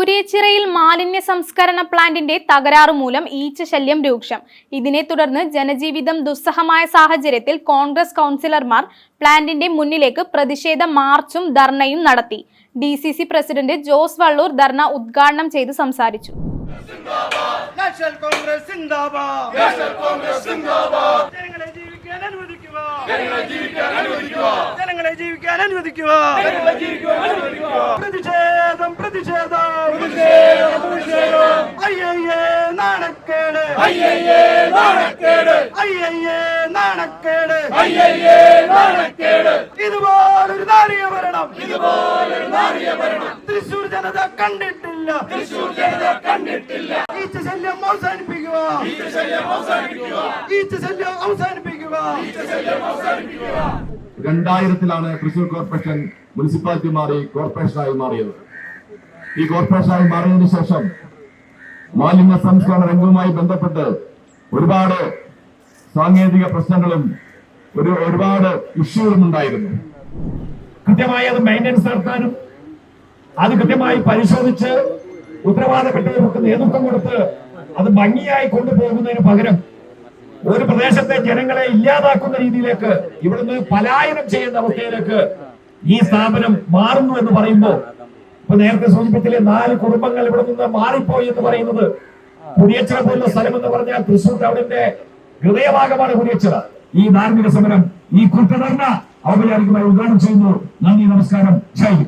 കുരിയച്ചിറയിൽ മാലിന്യ സംസ്കരണ പ്ലാന്റിന്റെ തകരാറ് മൂലം ഈച്ച ശല്യം രൂക്ഷം. ഇതിനെ തുടർന്ന് ജനജീവിതം ദുസ്സഹമായ സാഹചര്യത്തിൽ കോൺഗ്രസ് കൗൺസിലർമാർ പ്ലാന്റിന്റെ മുന്നിലേക്ക് പ്രതിഷേധ മാർച്ചും ധർണയും നടത്തി. D C C president Jose Valloor ധർണ ഉദ്ഘാടനം ചെയ്ത് സംസാരിച്ചു. ജനങ്ങളെ ജീവിക്കാൻ അനുവദിക്കുക ജനങ്ങളെ ജീവിക്കാൻ അനുവദിക്കുക ജനങ്ങളെ ജീവിക്കാൻ അനുവദിക്കുക ജനങ്ങളെ ജീവിക്കാൻ അനുവദിക്കുക പ്രതിഷേധം പ്രതിഷേധം പ്രതിഷേധം പ്രതിഷേധം അയ്യയ്യേ അയ്യയ്യേ നാണക്കേട് അയ്യയ്യേ നാണക്കേട് അയ്യയ്യേ നാണക്കേട് ഇതുപോലൊരു നാരിക ഭരണം ഇതുപോലൊരു ഭരണം തൃശൂർ ജനത കണ്ടിട്ടില്ല തൃശൂർ ജനത കണ്ടിട്ടില്ല ഈച്ച ശല്യം അവസാനിപ്പിക്കുക ഈച്ച ശല്യം അവസാനിപ്പിക്കുക ഈച്ച ശല്യം അവസാനിപ്പിക്കുക ഈച്ച ശല്യം അവസാനിപ്പിക്കുക രണ്ടായിരത്തിലാണ് തൃശൂർ കോർപ്പറേഷൻ മുനിസിപ്പാലിറ്റി മാറി കോർപ്പറേഷനായി മാറിയത്. ഈ കോർപ്പറേഷനായി മാറിയതിനു ശേഷം മാലിന്യ സംസ്കരണ രംഗവുമായി ബന്ധപ്പെട്ട് ഒരുപാട് സാങ്കേതിക പ്രശ്നങ്ങളും ഒരു ഒരുപാട് ഇഷ്യൂകളും ഉണ്ടായിരുന്നു. കൃത്യമായി അത് മെയിന്റെനൻസ് നടത്താനും അത് കൃത്യമായി പരിശോധിച്ച് ഉത്തരവാദപ്പെട്ടവർക്ക് നേതൃത്വം കൊടുത്ത് അത് ഭംഗിയായി കൊണ്ടുപോകുന്നതിന് പകരം ഒരു പ്രദേശത്തെ ജനങ്ങളെ ഇല്ലാതാക്കുന്ന രീതിയിലേക്ക് ഇവിടുന്ന് പലായനം ചെയ്യുന്ന അവസ്ഥയിലേക്ക് ഈ സ്ഥാപനം മാറുന്നു എന്ന് പറയുമ്പോൾ ഇപ്പൊ നേരത്തെ സൂചിപ്പിച്ചില്ലേ നാല് കുടുംബങ്ങൾ ഇവിടെ നിന്ന് മാറിപ്പോയി എന്ന് പറയുന്നത് കുടിയച്ചിറ പോലുള്ള സ്ഥലം എന്ന് പറഞ്ഞാൽ തൃശൂർ ടൗണിന്റെ ഹൃദയഭാഗമാണ് കുടിയച്ചിറ ഈ ധാർമ്മിക സമരം ഈ കൂട്ടധർണ ഔപചാരികമായി ഉദ്ഘാടനം ചെയ്യുന്നു. നന്ദി നമസ്കാരം. ജയ്